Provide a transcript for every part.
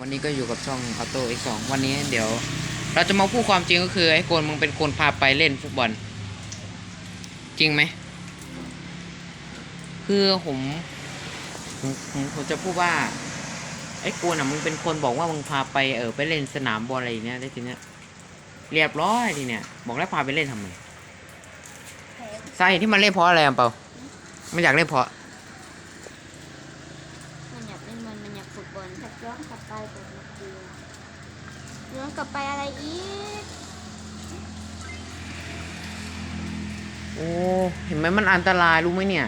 วันนี้ก็อยู่กับช่องออโต้ X2 วันนี้เดี๋ยว เราจะมาพูดความจริงก็คือไอ้โกนมึงเป็นคนพาไปเล่นฟุตบอล จริงไหมคือผมผมผมผมจะพูดว่า ไอ้โกนอะมึงเป็นคนบอกว่ามึงพาไปเออไปเล่นสนามบอลอะไรอย่างเนี้ยได้ทีเนี้ยเรียบร้อยทีเนี้ยบอกแล้วพาไปเล่นทำไมสาเหตุที่มันเล่นเพราะอะไรอะเปามันอยากเล่นเพราะ มันอยากเล่นมันมันอยากฝึกบ อลอยากย้อนกลับไปแบบเมื่อกี้ย้อนกลับไปอะไรอีก โอ้เห็นไหมมันอันตรายรู้ไหมเนี่ย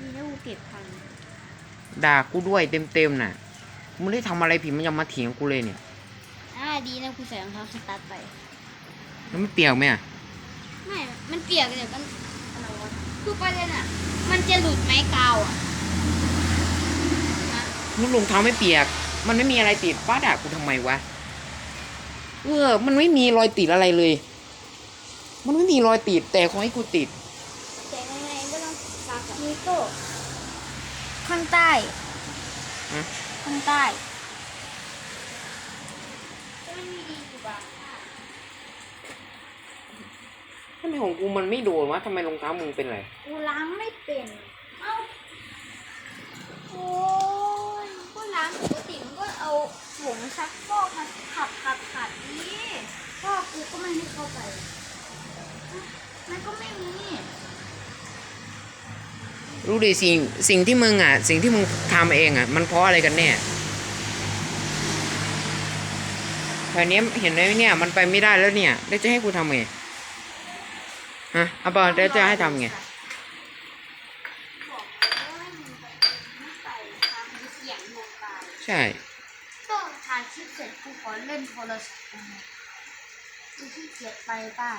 มีแล้วกูเก็บพันด่ากูด้วยเต็มๆน่ะมึงได้ทำอะไรผิดมันยังมาเถียงกูเลยเนี่ยอ่าดีนะกูใส่รองเท้าสตาร์ทไป แล้วไม่เปียกไหมอะไม่ มันเปียกเดี๋ยวมันอะไรวะคือประเด็นอะ มันจะหลุดไหมกาวอะ นะมึงรองเท้าไม่เปียก มันไม่มีอะไรติดป้าด่ากูทำไมวะเออมันไม่มีรอยติดอะไรเลย มันไม่มีรอยติดแต่ขอให้กูติดแต่ยังไงก็ต้องซักนิโก้ข้างใต้ฮะข้างใต้ก็ไม่มีดีอยู่บ้างทำไมของกูมันไม่โดนวะทำไมรองเท้ามึงเป็นไร กูล้างไม่เป็น เอ้าโอ้ยก็ล้างปกติมันก็เอา ผงซักฟอกมาขัดขัดขัดนี่ก็กูก็ไม่ให้เข้าไป มันก็ไม่มี รู้ดิสิ่งสิ่งที่มึงอะ สิ่งที่มึงทำเองอะ มันเพราะอะไรกันแน่แถวนี้เห็นไหมเนี่ย มันไปไม่ได้แล้วเนี่ย แล้วจะให้กูทำไงฮะเอาเปล่าแล้วจะให้ทำไงใช่ เสร็จกูขอเล่นโทรศัพท์กูขี้เกียจไปป่ะ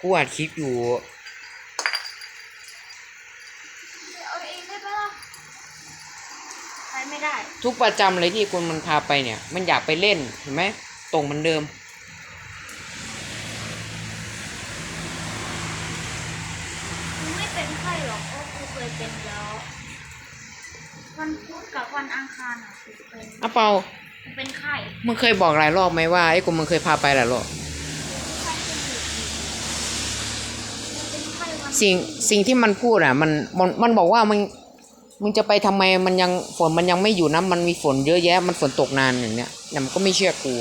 กูอัดคลิปอยู่เอาเองได้ปะล่ะไปไม่ได้ ทุกประจำเลยที่คนมันพาไปเนี่ย มันอยากไปเล่นเห็นไหมตรงเหมือนเดิม กูไม่เป็นไข้หรอกเพราะกูเคยเป็นแล้ว วันพุธกับวันอังคารอะกูเป็นอะเปากู เป็นไข้มึงเคยบอกหลายรอบไหมว่าไอ้กูมึงเคยพาไปหลายรอบ ไข้เป็นอยู่กูเป็นไข้วันสิ่งสิ่งที่มันพูดอะมันมันมันบอกว่ามึงมึงจะไปทำไมมันยังฝนมันยังไม่อยู่นะมันมีฝนเยอะแยะ มันฝนตกนานอย่างเนี้ยแต่มันก็ไม่เชื่อกู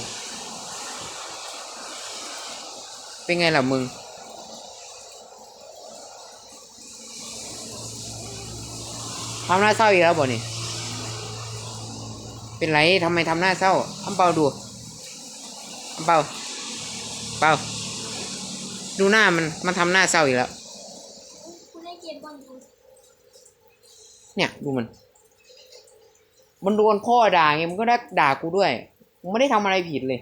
เป็นไงล่ะมึงทำหน้าเศร้าอีกแล้วบ่นี่ เป็นไรทำไมทำหน้าเศร้าอัมเปาดูอัมเปาเปาดูหน้ามันมันทำหน้าเศร้าอีกแล้วเนี่ยดูมัน มันโดนพ่อด่าไงมันก็ได้ด่ากูด้วยมึงไม่ได้ทำอะไรผิดเลย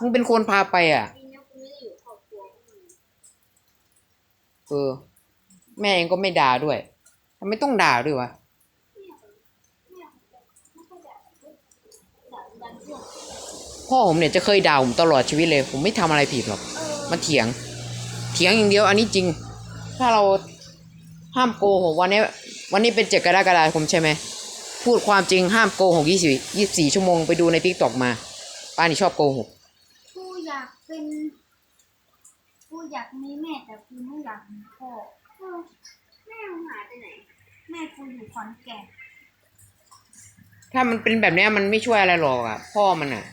มึงเป็นคนพาไปอะเออแม่เองก็ไม่ด่าด้วยทำไมต้องด่าด้วยวะ เนี่ยไม่ค่อยด่าด่าดันเพื่อน พ่อผมเนี่ยจะเคยด่าผมตลอดชีวิตเลย ผมไม่ทำอะไรผิดหรอกเออมันเถียง เถียงอย่างเดียว อันนี้จริง ถ้าเราห้ามโกหกวันนี้ วันนี้เป็นเจ็ดกรกฎาคมใช่ไหมพูดความจริงห้ามโกหกยี่สิบยี่สี่ชั่วโมงไปดูในทิกตอกมาป้านี่ชอบโกหกกูอยากเป็นกูอยากมีแม่แต่กูไม่อยากมีพ่อเออแม่มึงหายไปไหนแม่กูอยู่ขอนแก่นถ้ามันเป็นแบบเนี้ยมันไม่ช่วยอะไรหรอกอะ พ่อมันอะ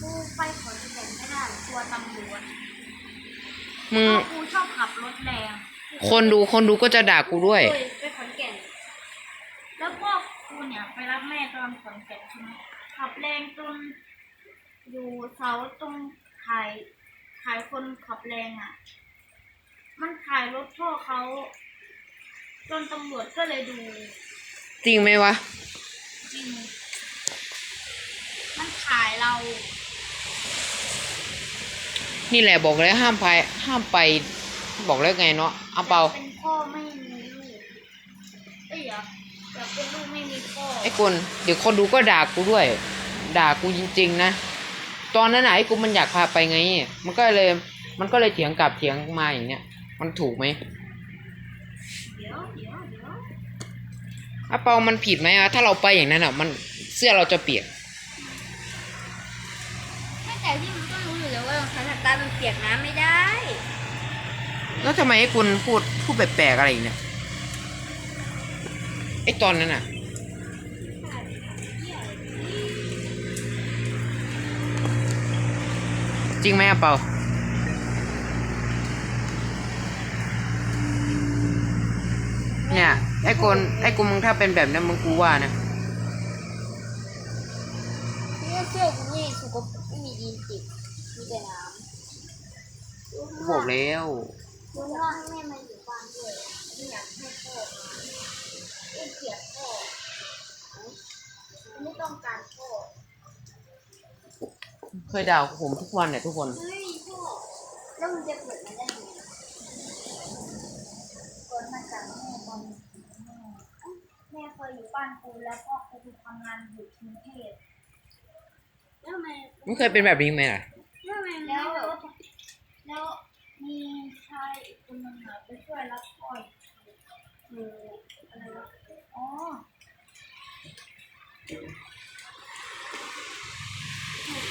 กูไปขอนแก่นไม่ได้กลัวตำรวจ มึงพ่อกูชอบขับรถแรงคนดูคนดูก็จะด่ากูด้วยเคไปขอนแก่น แล้วพ่อกูเนี่ยไปรับแม่ตอนขอนแก่นใช่ไหมขับแรงจนอยู่เสาตรงขายขายคนขับแรงอะ มันขายรถพ่อเขาจนตำรวจก็เลยดูจริงไหมวะจริงมันขายเรา นี่แหละบอกแล้วห้ามไปห้ามไป บอกแล้วไงเนาะเอาเปล่าเป็นพ่อไม่มีลูกเอ้ยเหรออยากเป็นลูกไม่มีพ่อไอ้คนเดี๋ยวคนดูก็ด่ากูด้วย ด่ากูจริง ๆ นะ ตอนนั้นไหนะไอ้กูมันอยากพาไปไง มันก็เลย มันก็เลยเถียงกลับเถียงมาอย่างเนี้ย มันถูกไหมเดี๋ยวเดี๋ยวเดี๋ยวอะเปามันผิดไหมอะถ้าเราไปอย่างนั้นอะมันเสื้อเราจะเปียก ไม่แต่ที่มันก็รู้อยู่แล้วว่ารองเท้าสตาร์ทมันเปียกน้ำไม่ได้ แล้วทำไมไอ้คุณพูดพูดแปลกๆอะไรอีกเนี่ยไอ้ตอนนั้นอะจริงไหมอะเปาเนี่ยไอ้คนไอ้กูมึงถ้าเป็นแบบนั้นมึงกูว่านะนี่เสื้อกูนี่สุกปรกไม่มีดีนติดมีแต่น้ำ กูบอกแล้วรู้ว่าให้แม่มาอยู่บ้านด้วยไม่อยากให้พ่อมาเอ็นเกลียดพ่อไม่ต้องการพ่อเคยด่าผมทุกวันเนี่ยทุกคน เฮ้ยพ่อแล้วมันจะเกิดมาได้ไงเกิดมาจากแม่ตอนแม่เคยอยู่บ้านกูแล้วพ่อกูไปทำงานอยู่กรุงเทพแล้วทำไมมึงเคยเป็นแบบนี้ไหมล่ะ แล้วทำไมแล้วแล้วมีชายอีกคนนึงอะไปช่วยรับพ่อคืออะไรวะ อ๋ออยู่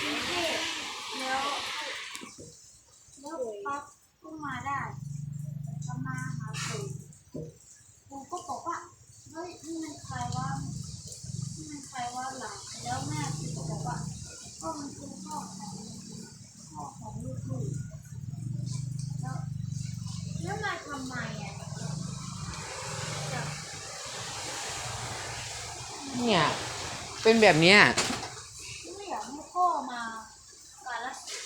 กรุงเทพแล้ว แล้วปั๊บก็มาได้ก็มาหาปู่ปู่ก็บอกว่า เฮ้ยนี่มันใครว่านี่มันใครว่าหลังแล้วแม่ปู่ก็บอกว่า ก็มันคือพ่อของพ่อของลูกๆแล้ว แล้วมาทำไมอะจะ เนี่ย เป็นแบบเนี้ยไม่อยากให้พ่อมาการละสิน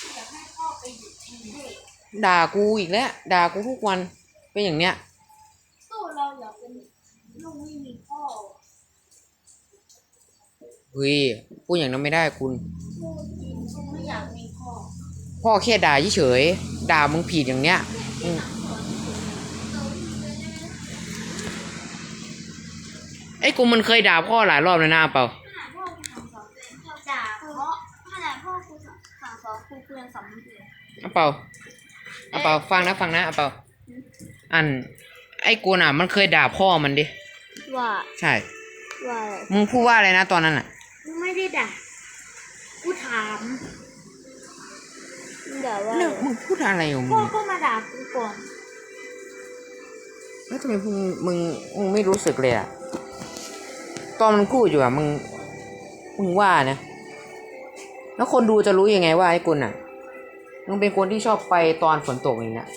ไม่อยากให้พ่อไปอยู่กรุงเทพด่ากูอีกแล้วด่ากูทุกวันเป็นอย่างเนี้ยสู้เราอยากเป็นลูกไม่มีพ่อเฮ้ยพูดอย่างนั้นไม่ได้คุณ พูดจริงฉันไม่อยากมีพ่อพ่อแค่ด่าเฉยๆด่ามึงผิดอย่างเนี้ยอืมไอ้ กูมันเคยด่าพ่อหลายรอบเลยนะเปล่าขนาดพ่อกูสั่งสอนพ่อด่าเพราะขนาดพ่อกูสั่งสอนครูเพื่อนสอนไม่เปลี่ยนเอาเปล่าเอาเปล่าฟังนะฟังนะเอาเปล่าอัน ไอ้กูน่ะ มันเคยด่าพ่อมันดิว่าใช่ว่าอะไรมึงพูดว่าอะไรนะตอนนั้นอะกูไม่ได้ด่ากูถามด่าว่าเนี่ยมึงพูดอะไรของมึพ่องก็มาด่ากูก่อนแล้วทำไมมึงมึงมึงไม่รู้สึกเลยอะ ตอนมันพูดอยู่อะมึงมึงว่านะ แล้วคนดูจะรู้ยังไงว่าไอ้กุลอะมึงเป็นคนที่ชอบไปตอนฝนตกอย่างเงี้ย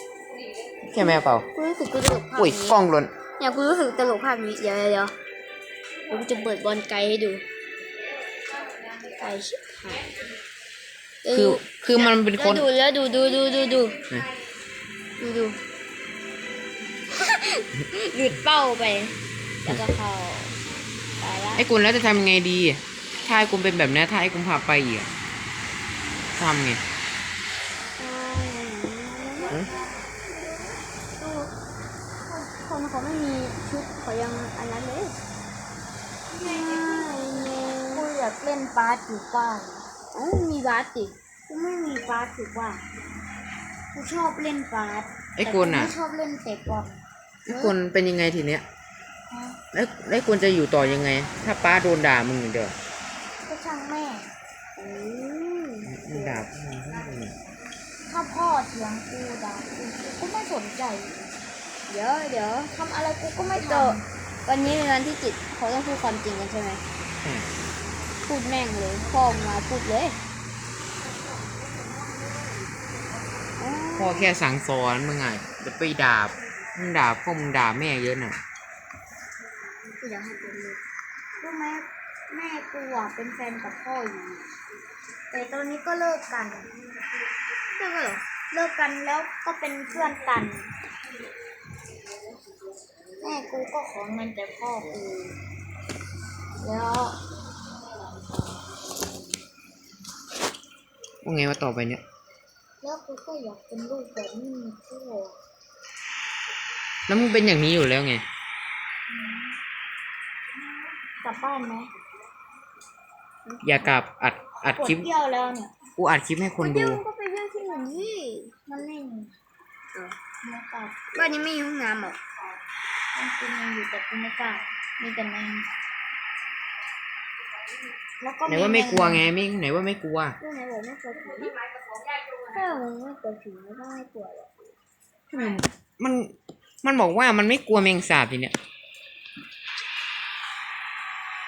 ใช่ไหมเปล่ากูรู้สึกกูตลกภาคอุ้ยนี้กล้องหล่นเนี่ยกูรู้สึกตลกภาคนี้เดี๋ยวเดี๋ยวเดี๋ยวกูจะเปิดบอลไกลให้ดูไกลชิบหายคือคือมันเป็นคนแล้วดูแล้วดูดูดูดูดูนะดูดู หลุดเป้าไป แล้วก็เข้า ไปละไอ้กุลแล้วจะทำยังไงดี ถ้าไอ้กุลเป็นแบบนี้ถ้าไอ้กุลพาไปอีกอะทำไงหือดูคนเขาไม่มีชุดเขายังอันนั้นเลยไม่กูอยากเล่นบาสอยู่บ้านอ๋อมีบาสดิกูไม่มีบาสอยู่บ้านกูชอบเล่นบาสไอ้กุลแต่อะ ไม่ชอบเล่นเตะบอลไอ้กุลเป็นยังไงทีเนี้ยฮะ แล้วแล้วไอ้กุลจะอยู่ต่อยังไง ถ้าป้าโดนด่ามึงอย่างเดียวก็ช่างแม่อืมมึงด่าพ่อมึงทำไมถ้าพ่อเถียงกูด่ากูกูก็ไม่สนใจ เดี๋ยวเดี๋ยวทำอะไรกูก็ไม่ทำวันนี้เป็นวันที่จิตเขาต้องพูดความจริงกันใช่ไหมใช่พูดแม่งเลยพ่อมึงมาพูดเลยพ่อแค่สั่งสอนมึงไงจะไปด่ามึงด่าพ่อมึงด่าแม่เยอะน่ะ กูอยากให้เป็นเลยรู้ไหมแม่กูอะเป็นแฟนกับพ่ออยู่ แต่ตอนนี้ก็เลิกกันเลิกกันเหรอเลิกกันแล้วก็เป็นเพื่อนกัน แม่กูก็ขอเงินแต่พ่อกู แล้วว่าไงว่าต่อไปเนี้ยแล้วกูก็อยากเป็นลูกแบบไม่มีพ่อแล้วมึงเป็นอย่างนี้อยู่แล้วไงก ลับบ้านไหมอย่ากลับอัดอัดปวดคลิปเที่ยวแล้วเนี่ยกูอัดคลิปให้คนเที่ดูยวก็ไปเที่ยวที่อื่นที่มันไม่มีเออแล้วกลับบ้านนี้ไม่มีห้องน้ำหรอกบ้านกูมีอยู่แต่กูไม่กล้ามีแต่แมงแล้วก็ไหนว่าไม่กลัวไงไม่ไหนว่าไม่กลัวก็ไหนบอกไม่กลัวผีถ้ามึงไม่กลัวผีไม่ต้องไม่กลัวหรอกมันมันบอกว่ามันไม่กลัวแมงสาบทีเนี้ย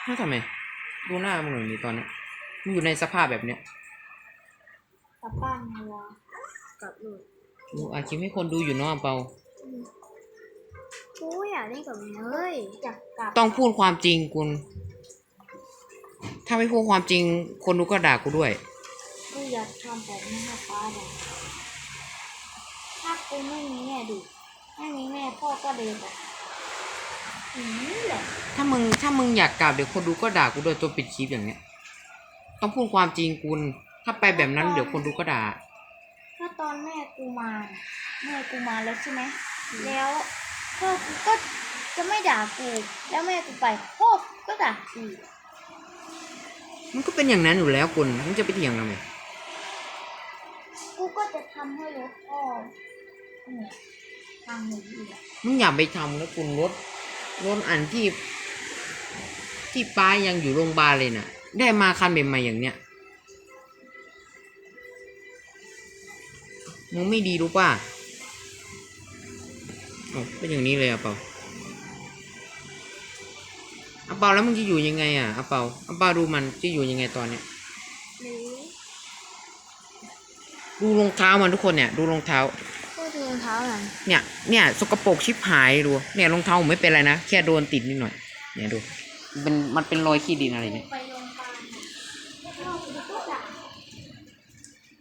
แล้วทำไม ดูหน้ามึงหน่อยดิตอนเนี้ยมึงอยู่ในสภาพแบบเนี้ยกลับบ้านมาแล้วกลับเลยดูอาคลิปให้คนดูอยู่เนาะเปากูอยากเล่นกับมึงเลยอยากกลับต้องพูดความจริงคุณ ถ้าไม่พูดความจริง คนดูก็ด่ากูด้วยกูอยากทำแบบนี้ให้ป้าเลยถ้ากูไม่มีแม่ดิไม่มีแม่พ่อก็เดินแบบ นี้แหละ ถ้ามึงถ้ามึงอยากกลับเดี๋ยวคนดูก็ด่ากูด้วยตัวปิดคลิปอย่างเนี้ย ต้องพูดความจริงคุณ ถ้าไปแบบนั้นเดี๋ยวคนดูก็ด่า ถ้าตอนแม่กูมาแม่กูมาแล้วใช่ไหมแล้วพ่อกูก็จะไม่ด่ากู แล้วแม่กูไปพ่อกูก็ด่ากูมันก็เป็นอย่างนั้นอยู่แล้วคุณมึงจะไปเถียงทำไมกูก็จะทำให้รถพ่อเนี่ยทางหนูอีกอะ มึงอย่าไปทำนะคุณรถ รถอันที่ ที่ป้ายังอยู่โรงพยาบาลเลยน่ะ ได้มาคันใหม่ๆอย่างเนี้ยมึงไม่ดีรู้ป่ะอ๋อเป็นอย่างนี้เลยอะเปาอะเปาแล้วมึงจะอยู่ยังไงอะอะเปาอะเปาดูมันจะอยู่ยังไงตอนเนี้ยหรือดูรองเท้ามันทุกคนเนี่ย ดูรองเท้าก็ดูร องเท้าหลังเนี่ย เนี่ยสกปรกชิบหายดู เนี่ยรองเท้าผมไม่เป็นไรนะ แค่โดนติดนิดหน่อย เนี่ยดูมันเป็นมันเป็นรอยขี้ดินอะไรเนี่ย ไปโรงพยาบาลพ่อกูก็ด่า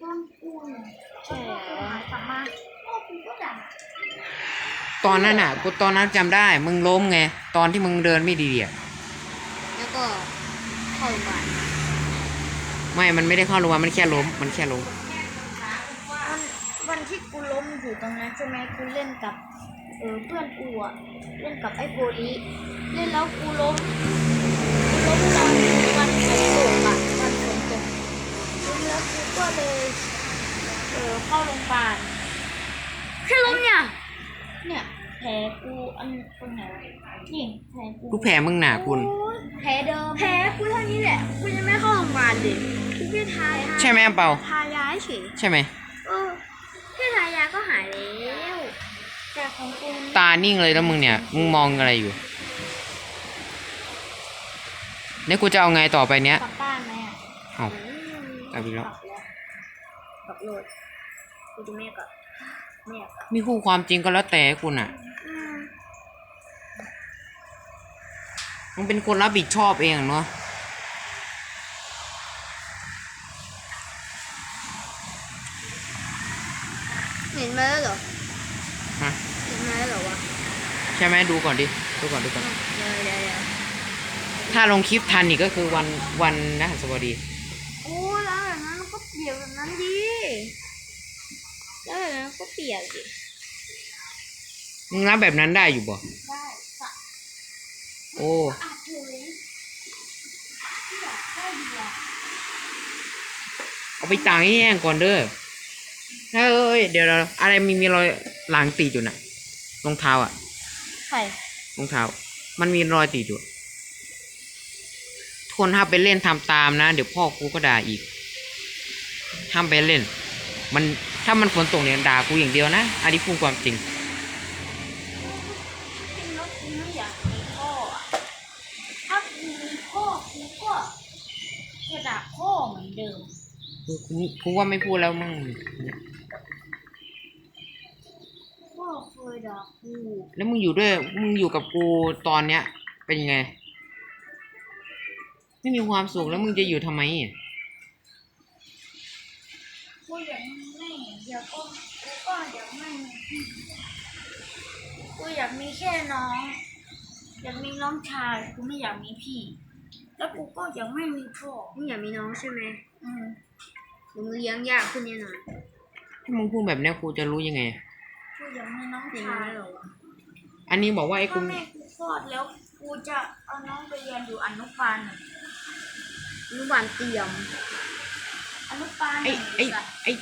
ตอนกูเนี่ยใช่หายกลับมาพ่อกูก็ด่าตอนนั้นอะ กูตอนนั้นจำได้ มึงล้มไง ตอนที่มึงเดินไม่ดีอะ แล้วก็เข้าโรงพยาบาลไม่ มันไม่ได้เข้าโรงพยาบาลมันแค่ล้ม มันแค่ล้มวันวัน ที่กูล้มอยู่ตรงนั้นใช่ไหมกูเล่นกับเออเพื่อนกูอะเล่นกับไอ้โบลีเล่นแล้วกูล้มกูล้มตอนวันฝนตกอะวันฝนตกล้มแล้วกูก็เลยเออเข้าโรงพยาบาลแค่ล้มเนี่ยเนี่ยแผลกูอันตรงไหนวะนี่แผลกูกูแผลมึงหนาคุณโอ้ยแผลเดิมแผลกูเท่านี้แหละกูยังไม่เข้าโรงพยาบาลเลยกูแค่ทายใช่ไหมเปาทายาเฉยใช่ไหมเออแค่ทายาก็หายแล้วแต่ของกูตานิ่งเลยแล้วมึงเนี่ย มึงมองอะไรอยู่ เนี่ยกูจะเอาไงต่อไปเนี้ย กลับบ้านไหมอะเอ้า กลับอีกแล้ว กลับแล้วกลับรถกูจะไม่กลับไม่อยากกลับไม่พูดความจริงก็แล้วแต่คุณอะ อืม มึงเป็นคนรับผิดชอบเองอะเนาะ ห็นมาแล้วเหรอฮะเห็นมาแล้วเหรอวะใช่ไหมดูก่อนดิดูก่อนดูก่อนเดี๋ยวเดี๋ยวเดี๋ยวถ้าลงคลิปทันอีกก็คือวันวันนะสวัสดีโอ้แล้วแบบนั้นก็เปียกแบบนั้นดิแล้วแบบนั้นก็เปียกดิมึงรับแบบนั้นได้อยู่บ่ได้ค่ะโอ้อาจเลยอยากได้ดีอะเอาไปตากให้แห้งก่อนเด้อ เอ้ย เดี๋ยวเราอะไรมีมีรอยหลังติดอยู่น่ะรองเท้าอะใครรองเท้า มันมีรอยติดอยู่ทุกคนห้ามไปเล่นทำตามนะ เดี๋ยวพ่อกูก็ด่าอีกห้ามไปเล่น มันถ้ามันฝนตกเนี่ยด่ากูอย่างเดียวนะอันนี้พูดความจริงจริงแล้วกูไม่อยากมีพ่ออะถ้ากูมีพ่อกูก็จะด่าพ่อเหมือนเดิม กูกูกูว่าไม่พูดแล้วมึงพ่อเคยด่ากูแล้วมึงอยู่ด้วย มึงอยู่กับกูตอนเนี้ย เป็นยังไง ไม่มีความสุขแล้วมึงจะอยู่ทำไมกูอยากมีแม่เดี๋ยวก็กูก็อยากไม่มีพี่กูอยากมีแค่น้อง อยากมีน้องชายกูไม่อยากมีพี่ แล้วกูก็อยากไม่มีพ่อมึงอยากมีน้องใช่ไหมอืม หรือมึงเลี้ยงยากขึ้นแน่นอนถ้ามึงพูดแบบเนี้ยกูจะรู้ยังไง กูอยากมีน้องอย่างชายนี้เหรอวะอันนี้บอกว่าไอ้กูถ้าแม่กูคลอดแล้วกูจะเอาน้องไปเรียนอยู่อนุบาลหนึ่งอนุบาลเตรียมอนุบาลหไอ้นึ่งไอ้สัตว์ไอ้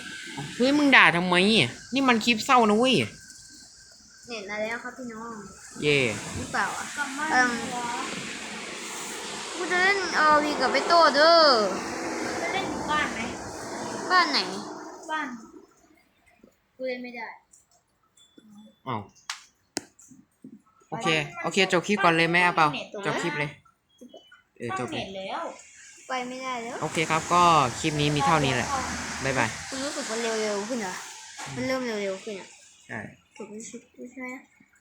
เฮ้ยมึงด่าทำไมนี่มันคลิปเศร้านะเว้ยเห็นมาแล้วครับพี่น้องกเย่หรือเปล่าอะ กลับบ้านเอิ่มเหรอกูจะเล่นเออวีกับไปโต้เด้อ จะเล่นอยู่บ้านไหม บ้านไหน บ้านกูเล่นไม่ได้ อ้าวโอเค โอเค จบคลิปก่อนเลยไหมอะเปล่าจบคลิปเลย เออจต้อบงเลเน็ยตแล้วไปไม่ได้แล้วโอเคครับ ก็คลิปนี้มีเท่านี้แหละ บ๊ายบาย กูรู้สึกมันเร็วๆขึ้นเหรอมันเริ่มเร็วๆขึ้นอะใช่ ถูกไม่ใช่ไม่ใช่ไหม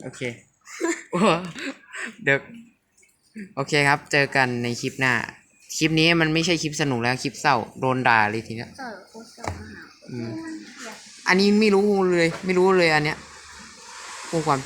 โอเค โอ้เดี๋ยว โอเคครับ เจอกันในคลิปหน้า คลิปนี้มันไม่ใช่คลิปสนุกแล้วคลิปเศร้าโดนด่าเลยทีเนี้ยเออโคตรเศร้ามาหาอืม อันนี้ไม่รู้เลย ไม่รู้เลยอันเนี้ยพูดความ